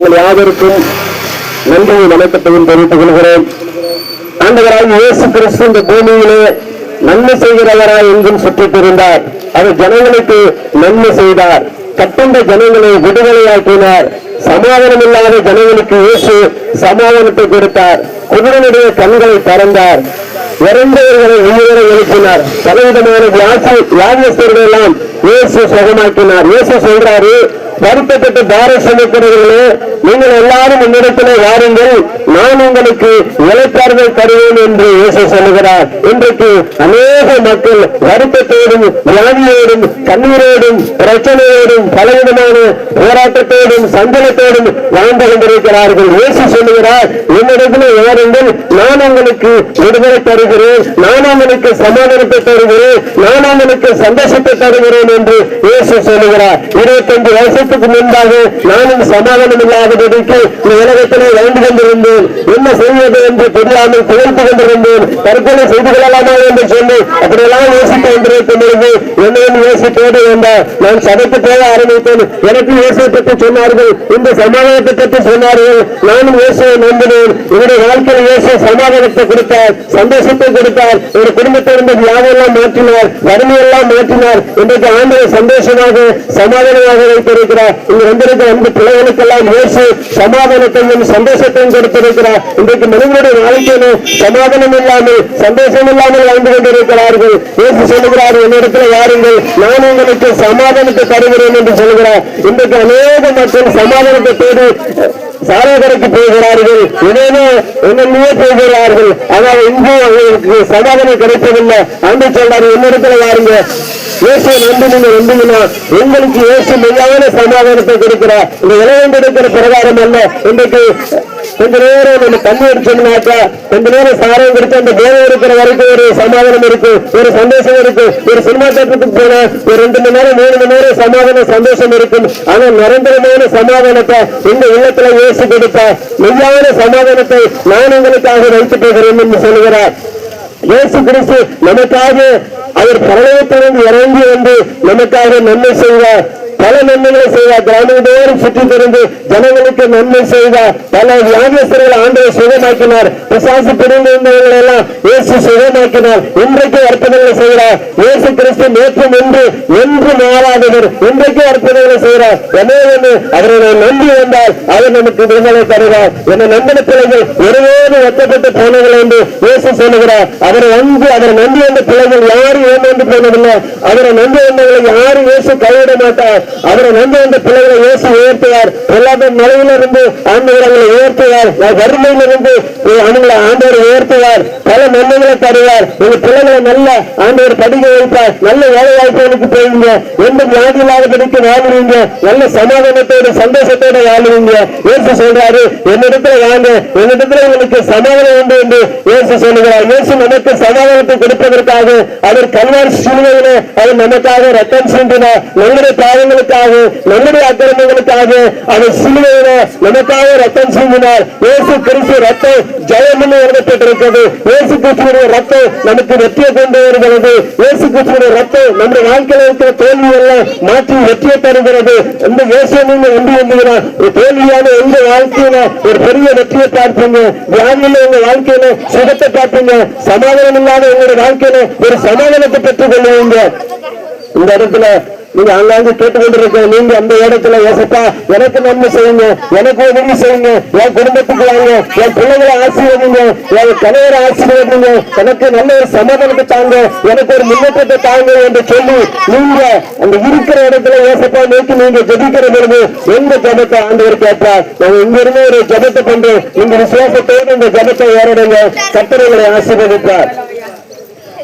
உங்கள் யாவருக்கும் நன்றி வணக்கத்தையும் தெரிவித்துக் கொள்கிறேன். ஆண்டவராய் இயேசு கிறிஸ்து இந்த பூமியிலே நன்மை செய்கிறவராய் எங்கும் சுற்றித்திருந்தார். அவர் ஜனங்களுக்கு நன்மை செய்தார். கட்டுண்ட ஜனங்களை விடுதலையாக்கினார். சமாதானம் இல்லாத ஜனங்களுக்கு இயேசு சமாதானத்தை கொடுத்தார். குருடனுடைய கண்களை திறந்தார். இறந்தவர்களை உயிரை எழுப்பினார். பலவிதமான வியாசி வியாதியஸ்தர்கள் எல்லாம் இயேசு சுகமாக்கினார். இயேசு சொல்றாரு வருத்தப்பட்டு பார சுமக்கிறவர்களே நீங்கள் எல்லாரும் என்னிடத்திலே வாருங்கள். நான் உங்களுக்கு இலைப்பாறுதல் தருவேன் என்று இயேசு சொல்லுகிறார். இன்றைக்கு அநேக மக்கள் வருத்தத்தோடும் வியாதியோடும் கண்ணீரோடும் பிரச்சனையோடும் பலவிதமான போராட்டத்தோடும் சஞ்சலத்தோடும் வாழ்ந்து கொண்டிருக்கிறார்கள் இயேசு சொல்லுகிறார் என்னிடத்தில் வாருங்கள் நான் உங்களுக்கு விடுதலை தருகிறேன் நான் உங்களுக்கு சமாதானத்தை தருகிறேன் நான் உங்களுக்கு சந்தோஷத்தை தருகிறேன் என்று இயேசு சொல்லுகிறார். இருபத்தஞ்சு வருஷத்துக்கு முன்பாக நானும் சமாதானம் இல்லாதபடிக்கு இந்த உலகத்திலே வாழ்ந்து கொண்டிருந்தேன். என்ன செய்வது என்று தெரியாமல் துவைத்துக் கொண்டிருந்தேன். தற்கொலை செய்து கொள்ளலாமா என்று சொல்லி அப்படியெல்லாம் யோசித்து கொண்டிருக்கும் பொழுது என்னையும் யோசித்தோடு வேண்டாம் நான் சபைக்கு போக ஆரம்பித்தேன். எனக்கு இயேசுவை பற்றி சொன்னார்கள். இந்த சமாதானத்தை பற்றி சொன்னார்கள். நானும் இயேசுவை நம்பினேன். என்னுடைய வாழ்க்கையில் இயேசு சமாதானத்தை கொடுத்தார் சந்தோஷத்தை கொடுத்தார் என்னுடைய குடும்பத்தை இருந்த வியாபாரம் மாற்றினார் வறுமையெல்லாம் மாற்றினார். இன்றைக்கு ஆண்டவை சந்தோஷமாக சமாதானமாக வைத்திருக்கிறார். இங்கு வந்திருக்கிற அந்த பிள்ளைகளுக்கெல்லாம் இயேசு சமாதானத்தையும் சந்தோஷத்தையும் கொண்டிருக்கிறார் இன்றைக்கு மனிதனுடைய வாழ்க்கையில சமாதானம் இல்லாமல் சந்தோஷம் இல்லாமல் வாழ்ந்து கொண்டிருக்கிறார்கள். இயேசு சொல்லுகிறார் என்னிடத்தில் யாருங்கள் நான் உங்களுக்கு சமாதானத்தை தருகிறேன் என்று சொல்கிறார் இன்றைக்கு அநேக மக்கள் சமாதானத்தை தேடி சாலைகளுக்கு போகிறார்கள். ஏதேனோ என்னென்னே போகிறார்கள். ஆனால் இன்றும் அவர்களுக்கு சமாதானம் கிடைப்பதில்லை. அன்று சொல்றாரு என்னிடத்துல யாருங்க இயேசு நம்பினீங்க நம்பினா உங்களுக்கு இயேசு மெய்யான சமாதானத்தை கொடுக்கிறார். இந்த இளையம் பிரகாரம் அல்ல. இன்றைக்கு கொஞ்ச நேரம் நம்ம தண்ணி அடிச்சோம்னாக்கா கொஞ்ச நேரம் சாரம் கொடுத்து அந்த தேவை இருக்கிற வரைக்கும் ஒரு சமாதானம் இருக்கு ஒரு சந்தோஷம் இருக்கு ஒரு சினிமா தேட்டத்துக்கு போனா ஒரு ரெண்டு மணி நேரம் மூணு மணி நேரம் சமாதானம் சந்தோஷம் இருக்கும். ஆனா நிரந்தரமான சமாதானத்தை இந்த உள்ளத்துல இயேசு கொடுத்த மெய்யான சமாதானத்தை நான் உங்களுக்காக வைத்து போகிறேன் என்று சொல்கிறார் இயேசு கிறிஸ்து நமக்காக அவர் பரலோகத்திலிருந்து இறங்கி வந்து நமக்காக நன்மை செய்வார். பல நன்மைகளை செய்தார். கிராமத்தோறும் சுற்றி திறந்து ஜனங்களுக்கு நன்மை செய்தார் பல வியாதியஸ்தர்கள் ஆண்டவை சுகமாக்கினார். பிசாசு பிடிந்திருந்தவர்கள் எல்லாம் இயேசு சுகமாக்கினார். இன்றைக்கு அற்புதங்களை செய்கிறார் இயேசு கிறிஸ்து நேற்றும் என்று என்று மாறாதவர் இன்றைக்கு அற்புதங்களை செய்கிறார் எனவே அவருடைய அவரை நான் நம்பி வந்தால் அவர் நமக்கு விடுதலை தருவார் என நம்பின பிள்ளைகள் ஒருவேறு வெட்டப்பட்டு போனவர்கள் என்று இயேசு சொல்லுகிறார். அவரை வந்து அவரை நம்பி வந்த பிள்ளைகள் யாரும் ஏமாந்து போனதில்லை. அவரை நம்பி வந்தவர்களை யாரும் இயேசு கைவிட மாட்டார். அவரை நம்பி வந்த பிள்ளைகளை இயேசு உயர்த்துவார் எல்லாமே மலையிலிருந்து ஆண்டவர் அவங்களை உயர்த்துவார் வறுமையிலிருந்து அவங்களை ஆண்டவர் உயர்த்துவார் பல நன்மைகளை தருவார். உங்க பிள்ளைகளை நல்ல ஆண்டவர் படிக்க வைப்பார். நல்ல வேலை வாய்ப்புகளுக்கு போயிருங்க எந்த வியாதி இல்லாத இல்லாதபடிக்கு வாழுவீங்க. நல்ல சமாதானத்தோட சந்தோஷத்தோட வாழுவீங்க. இயேசு சொல்றாரு என்னிடத்துல வாங்க. என்னிடத்துல உங்களுக்கு சமாதானம் உண்டு என்று இயேசு சொல்லுகிறார். இயேசு நமக்கு சமாதானத்தை கொடுப்பதற்காக அவர் கல்வார் சிலுவையிலே அவர் நமக்காக ரத்தம் சிந்தினார் நம்முடைய பாவங்களுக்காக நம்முடைய அக்கிரமங்களுக்காக அதை சிலுவையில நமக்காக ரத்தம் சிந்தினார் இயேசு கிறிஸ்து ரத்தம் ஜெயம் எழுதப்பட்டிருக்கிறது. இயேசு கிறிஸ்துடைய ரத்தம் நமக்கு வெற்றியை கொண்டு வருகிறது. இயேசு கிறிஸ்துடைய ரத்தம் நம்முடைய வாழ்க்கையில் இருக்கிற தோல்வியெல்லாம் மாற்றி வெற்றியை தருகிறது. இந்த இயேசு நீங்க என்று எண்ணுகிறார் ஒரு தோல்வியான எந்த வாழ்க்கையில ஒரு பெரிய வெற்றியை பார்ப்பீங்க? வியாதியில உங்க வாழ்க்கையில சுகத்தை பார்ப்பீங்க? சமாதானம் இல்லாத உங்களுடைய வாழ்க்கையில ஒரு சமாதானத்தை பெற்றுக் கொள்வீங்க இந்த இடத்துல நீங்க அங்காங்க கேட்டுக்கொண்டிருக்க நீங்க அந்த இடத்துல ஏசப்பா எனக்கு நன்மை செய்யுங்க எனக்கு உதவி செய்யுங்க என் குடும்பத்துக்கு வாங்க என் பிள்ளைகளை ஆசீர்வதிங்க என் கணவரை ஆசீர்வதிங்க. எனக்கு நல்ல ஒரு சமாதானத்தை தாங்க எனக்கு ஒரு முன்னேற்றத்தை தாங்க என்று சொல்லி நீங்க அந்த இருக்கிற இடத்துல ஏசப்பா நோக்கி நீங்க ஜபிக்கிற பொழுது எந்த ஜபத்தை ஆண்டவர் கேட்பார்? நாங்க இங்கிருந்து ஒரு ஜபத்தை கொண்டு இந்த விசுவாசத்தோடு இந்த ஜபத்தை ஏறடுங்க. கட்டளைகளை ஆசீர்வதிப்பார்.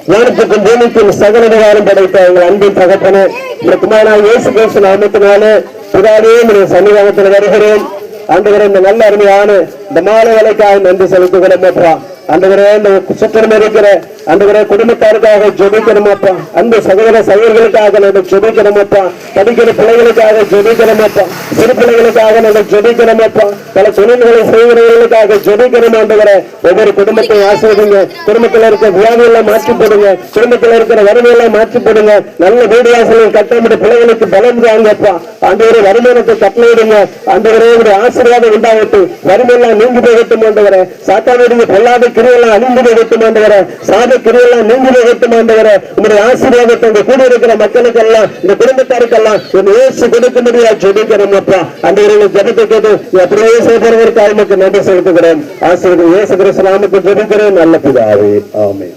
ஞானத்துக்கும் பூமிக்கும் சகல அதிகாரம் படைத்த எங்கள் அன்பின் தகப்பனே இந்த குமாரா இயேசு கிறிஸ்து நாமத்தினாலே பிதாவே உடைய சன்னிதானத்தில் வருகிறேன் ஆண்டவரே இந்த நல்ல அருமையான இந்த மாலை வேலைக்காக நன்றி செலுத்துகிறோம் அன்றுவரே இந்த சுற்றம் இருக்கிற அன்றுவரே குடும்பத்தாருக்காக ஜெபிக்கிறோமப்பா அந்த சகோதர சகோதரர்களுக்காக நாங்கள் ஜெபிக்கிறோமப்பா படிக்கிற பிள்ளைகளுக்காக ஜெபிக்கிறோமப்பா சிறு பிள்ளைகளுக்காக நாங்கள் ஜெபிக்கிறோமப்பா பல தொழில்களை செய்கிறவர்களுக்காக ஜெபிக்கிறோம் ஆண்டவரே ஒவ்வொரு குடும்பத்தை ஆசிரியங்க குடும்பத்தில் இருக்க வியாதிகளை மாற்றி போடுங்க குடும்பத்தில் இருக்கிற வறுமையெல்லாம் மாற்றி போடுங்க நல்ல வீடு ஆசிரியர் கட்டமிட்டு பிள்ளைகளுக்கு பலம் தாங்கப்பா ஆண்டவரே வருமானத்தை கட்டளையிடுங்க. ஆண்டவரே ஒரு ஆசீர்வாதம் உண்டாகட்டும். வறுமையெல்லாம் நீங்கி போகட்டும் ஆண்டவரே சாத்தானுடைய பொல்லாத கிரியெல்லாம் அழிந்து நிகழ்த்தும் ஆண்டவர. சாத கிரியெல்லாம் நீங்கி நிகழ்த்தும் ஆண்டவர. உங்களுடைய ஆசீர்வாதத்தை உங்க கூட இருக்கிற மக்களுக்கெல்லாம் இந்த குடும்பத்தாருக்கெல்லாம் என் ஏசு கொடுக்க முடியாது ஜெபிக்கிறோம் அப்பா. அந்த ஜெபத்தை கேட்டு எப்படியே செய்தவர்களுக்கு நமக்கு நன்றி செலுத்துகிறேன். ஆசிரியர் ஏசு கிறிஸ்து நாமக்கு ஜெபிக்கிறேன். நல்ல பிதாவே. ஆமே